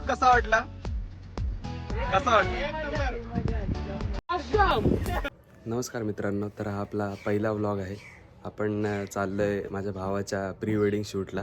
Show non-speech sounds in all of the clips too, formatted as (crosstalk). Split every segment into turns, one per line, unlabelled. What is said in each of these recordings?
Shoot कसा वाटला? कसा वाटला? नमस्कार मित्रांनो तर हा आपला पहिला व्लॉग आहे. आपण अ, चाललोय माझ्या भावाच्या प्री वेडिंग शूटला.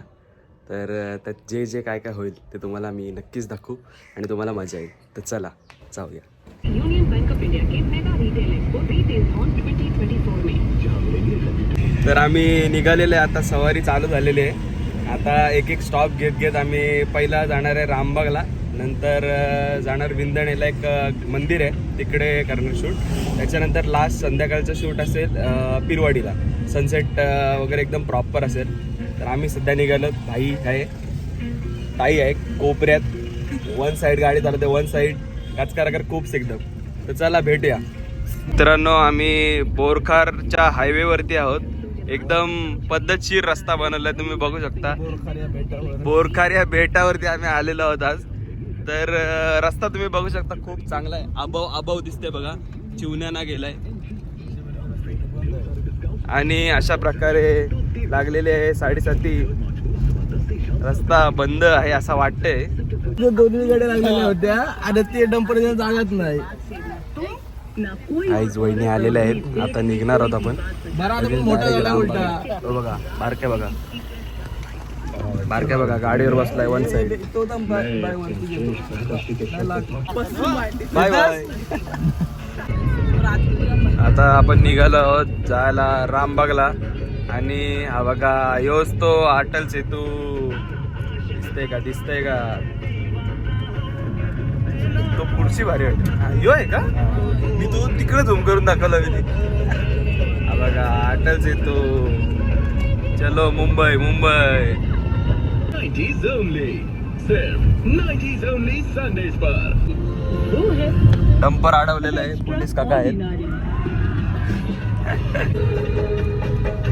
तर त्यात जे जे काय काय होईल ते तुम्हाला मी नक्कीच दाखवू आणि तुम्हाला मजा येईल. तर चला जाऊया.
Union Bank of India K mega retail expo retail on 2024 में.
तर आम्ही निघालेले आहे, आता सवारी चालू झालेली आहे. आता एक एक स्टॉप घेत घेत आम्ही पहिला जाणार आहे रामबागला. नंतर जाणार विंदणेला एक मंदिर आहे तिकडे करणार शूट त्याच्यानंतर लास्ट संध्याकाळचं शूट असेल पिरवाडीला. सनसेट वगैरे एकदम प्रॉपर असेल. तर आम्ही सध्या निघालो भाई आहे ताई आहे कोपऱ्यात. वन साईड गाडी चालवते वन साईड काचकाराकर खूप एकदम. तर चला भेटूया. मित्रांनो आम्ही बोरखारच्या हायवेवरती आहोत. एकदम पद्धतशीर रस्ता बनवलाय तुम्ही बघू शकता. बोरखार या बेटावरती आम्ही आलेलो आहोत आज. तर रस्ता तुम्ही बघू शकता खूप चांगला आहे. अभाव अभाव दिसते बघा. चिवण्याना गेलाय. आणि अशा प्रकारे लागलेले आहे साडेसाती. रस्ता बंद आहे असं वाटतंय.
दोन्ही गाड्या लागलेल्या होत्या. आणि ते डंपर जागत नाही.
आईज वहिनी आलेल्या आहेत. आता निघणार आहोत आपण. हो बघा बारक्या बघा. बारक्या बघा गाडीवर बसलाय वन
गेलो.
बाय बाय आता आपण निघालो आहोत जायला रामबागला. आणि हा बघा योच तो अटल सेतू. दिसतंय का? दिसतंय का? तो पुढची भारी वाटते हा, यो आहे का? मी तो तिकडे झूम करून दाखवला मी हा बघा अटल सेतू चलो मुंबई मुंबई.
90s only. सिर्फ 90s only Sundays पर
डंपर अडवलेला आहे पोलीस काका आहेत. (laughs)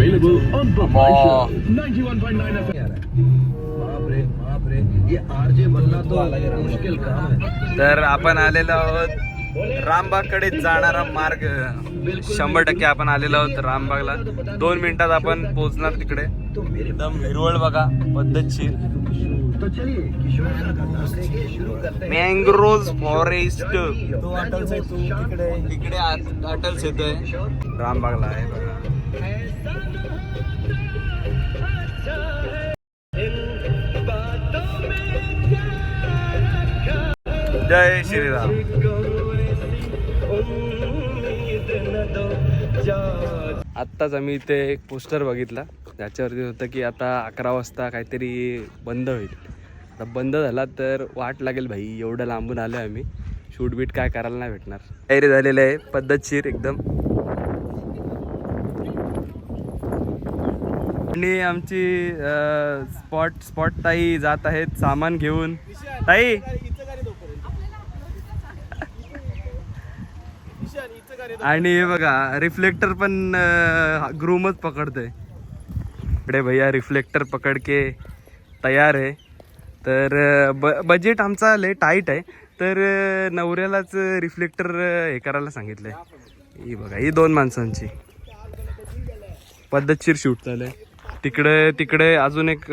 Available on My. Show. 91.9 FM.
बाप रे बाप रे ये आरजे बनना तो मुश्किल काम है
तर आपण आलेलो आहोत रामबागकडे जाणारा मार्ग. शंभर टक्के आपण आलेलो आहोत रामबागला. दोन मिनिटात आपण पोहोचणार तिकडे. एकदम हिरवळ बघा पद्धतशीर.
तो चलिए किशोर का दाखले के शुरू करते हैं।
मँग्रोज फॉरेस्ट
तिकडे
अटल येतोय रामबागला आहे बघा. जय श्रीराम। आत्ताच आम्ही इथे एक पोस्टर बघितला. त्याच्यावरती होतं की आता अकरा वाजता काहीतरी बंद होईल. आता बंद झाला तर वाट लागेल भाई एवढं लांबून आलो आम्ही. शूट बीट काय करायला नाही भेटणार. तयारी झालेलं आहे पद्धतशीर एकदम. आणि आमची स्पॉट स्पॉट ताई जात आहेत सामान घेऊन. ताई. आणि हे बघा रिफ्लेक्टर पण ग्रूमच पकडतोय. इकडे भैया रिफ्लेक्टर पकड के तयार आहे. तर ब बजेट आमचा लय टाईट आहे. तर नवऱ्यालाच रिफ्लेक्टर हे करायला सांगितलंय. ही बघा ही दोन माणसांची. पद्धतशीर शूट चालू आहे तिकडे तिकडे अजून एक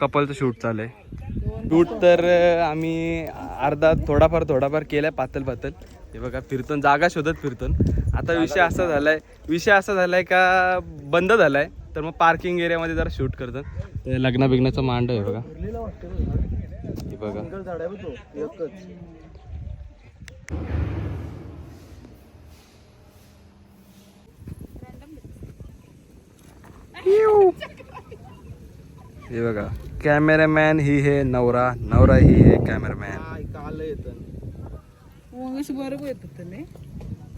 कपलचं शूट चालू आहे शूट तर आम्ही अर्धा थोडाफार थोडाफार केलाय पातल पातल हे बघा फिरतून जागा शोधत फिरतून आता विषय असा झालाय विषय असा झालाय का बंद झालाय. तर मग पार्किंग एरियामध्ये जरा शूट करतात. ते लग्न बिग्नाचं मांड आहे बघा. हे बघा.
सिंगल झाड आहे बघ तो एकच
हे बघा. कॅमेरामॅन ही हे नवरा नवरा ही हे कॅमेरामॅन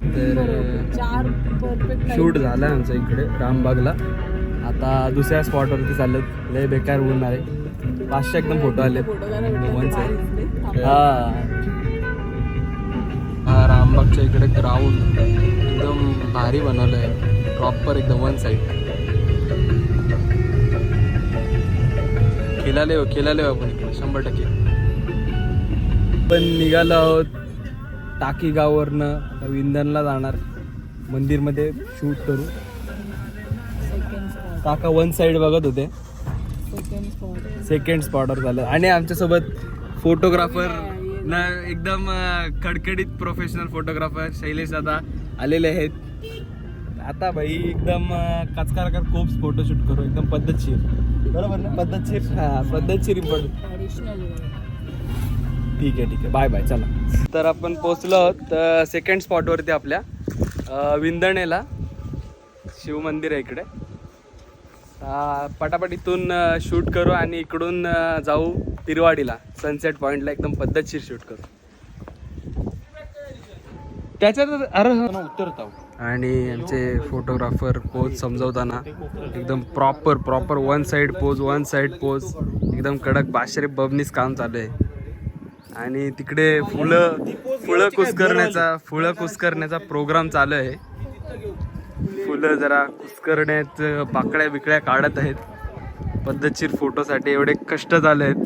तर
चार परफेक्ट
शूट झालं आमचं इकडे रामबागला. आता दुसऱ्या स्पॉटवरती चालत लय बेकार ऊन आहे. पाचशे एकदम फोटो आले वन साईड हा. हा रामबागच्या इकडे ग्राउंड एकदम भारी बनवलं आहे प्रॉपर एकदम वन साईड खेळाले हो खेळाले हो आपण इकडे शंभर टक्के. पण निघालो आहोत टाकी गाववरनं आता विंधनला जाणार. मंदिरमध्ये शूट करू. काका वन साईड बघत होते.
सेकंड
स्पॉटर स्पॉटवर झालं. आणि आमच्यासोबत फोटोग्राफर ना एकदम खडखडीत कडकडीत प्रोफेशनल फोटोग्राफर शैलेश दादा आलेले आहेत. आता भाई एकदम कचकार कर खूप फोटोशूट करू एकदम पद्धतशीर. बरोबर ना? पद्धतशीर? हा पद्धतशीर ठीक आहे ठीक आहे. बाय बाय चला. तर आपण पोचलो आहोत सेकंड स्पॉटवरती आपल्या विंदणेला. शिव मंदिर आहे इकडे. पटापट इथून शूट करू आणि इकडून जाऊ तिरवाडीला. सनसेट पॉईंटला एकदम पद्धतशीर शूट करू. त्याच्यात अरे
उतरता
आणि आमचे फोटोग्राफर पोज समजवताना एकदम proper proper one side pose one side pose एकदम कडक बाशरे बबनीस काम चालू आहे. आणि तिकडे फुलं फुलं कुस्करण्याचा फुलं कुस्करण्याचा प्रोग्राम चालू आहे. फुलं जरा कुस्करण्यात पाकळ्या बिकळ्या काढत आहेत. पद्धतशीर फोटोसाठी एवढे कष्ट झाले आहेत.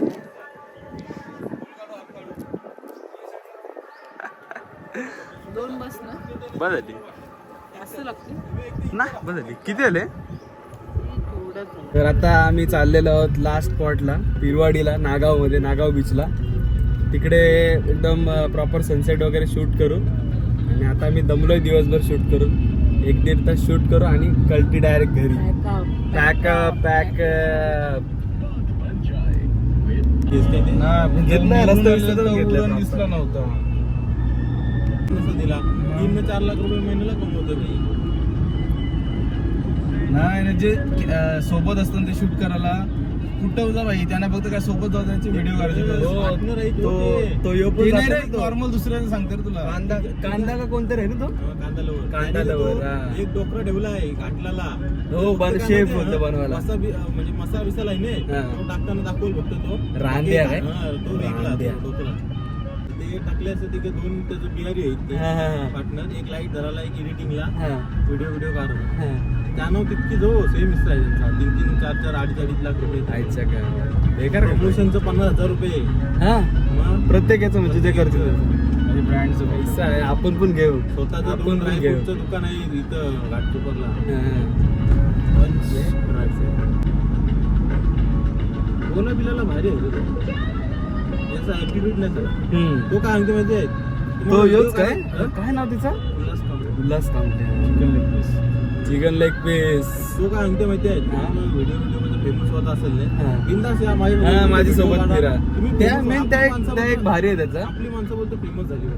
दोन बस ना?
बस झाली
लागते
ना बस झाली. किती
आहे.
तर आता आम्ही चाललेलो आहोत लास्ट स्पॉटला पिरवाडीला नागावमध्ये नागाव बीचला तिकडे एकदम प्रॉपर सनसेट वगैरे शूट करू. आणि आता आम्ही दमलोय दिवसभर शूट करून. एक दीड तास शूट करू आणि कल्टी डायरेक्ट घरी. पॅक पॅक घेतलाय रस्ता
दिसला नव्हता. कसं दिला. तीन चार लाख रुपये महिन्याला कमवतो मी. नाही ना जे अं, सोबत असतात ते शूट करायला कुठं जा भाई त्यांना फक्त काय सोबत व्हिडिओ करायचे
तो- तो यो पण जातो ना तो.
नॉर्मल दुसऱ्याचं सांगते रे तुला.
कांदा कांदा का कोणतं रे ना तो?
कांदा लवर.
कांदा लवर, हा.
एक डोकरा ठेवला आहे काटलाला
हो, बन- बोलतो
माहिती,
बनवायला.
मसा म्हणजे मसा बिसाला आहे ना.
हा.
तो टाकताना दाखवल फक्त तो.
रांद्या काय?
हा, तो वेगळा
रांद्या.
तो डोकरा. ते टाकले असते तिथे दोन त्याचे बिहारी आहेत ते. पार्टनर एक लाइट धराला एक एडिटिंगला व्हिडिओ व्हिडिओ काढून.
हा.
त्यानं तितकी जो सेम आहे त्यांचा. तीन तीन चार चार अडीच अडीच लाख रुपये.
आईच्या काय बेकार?
प्रमोशनचं पन्नास हजार रुपये.
हा? प्रत्येकाचं म्हणजे करतो
म्हणजे ब्रँडचं
पैसा आहे. आपण पण घेऊ.
स्वतःचं
आपण
ड्रायफ्रूटचं दुकान आहे इथं घाटकोपरला.
हा.
बोला बिलाला भारी आहे तो. याचा ऍटिट्यूड नाही सर.
हम्म.
तो काय सांगते माहिती आहे?
तो योच काय? काय? नाव तिचा?
Ulhas
Kamte
chicken leg piece.
Chicken leg piece
तो काय सांगते माहिती आहे?
हा.
व्हिडिओ व्हिडिओमध्ये फेमस होत असेल
हा.
ना बिंदास या माझी
हा माझी सोबत फिरा. त्या मेन त्या
आपली
एक
माणसं
त्या एक भारी आहे त्याचा.
आपली माणसं बोलतो फेमस झाली.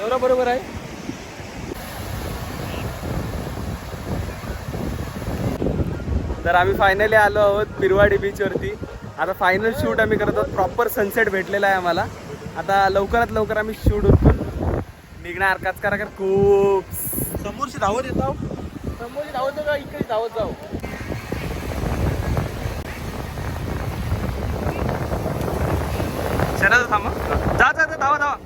एवढं बरोबर आहे? तर आम्ही फायनली आलो आहोत पिरवाडी बीचवरती आता फायनल शूट आम्ही करत आहोत. प्रॉपर सनसेट भेटलेला आहे आम्हाला. आता लवकरात लवकर आम्ही शूट उरकून निघणार. काच करा खूप.
समोरची धावत येतो
समोर धावत जाऊ का इकडे धावत जाऊ. शरद थांबा. जा जा, धावा धावा.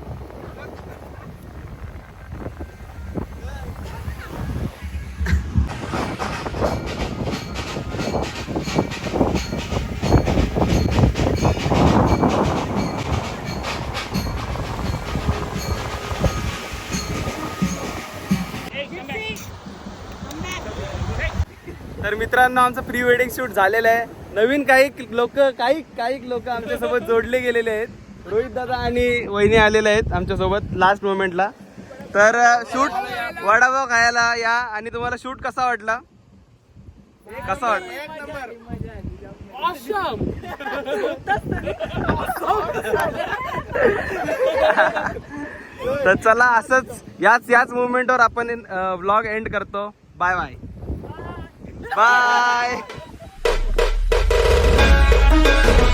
तर मित्रांनो आमचं प्री वेडिंग शूट झालेलं आहे. नवीन काही लोक काही काही लोक आमच्यासोबत जोडले गेलेले आहेत. रोहित दादा आणि वहिनी आलेले आहेत आमच्यासोबत लास्ट मोमेंटला तर शूट वडापाव खायला या आणि तुम्हाला शूट कसा वाटला? कसा वाटला? (laughs) तर चला असंच याच याच मुवमेंटवर आपण व्लॉग एंड करतो. Bye bye bye (laughs)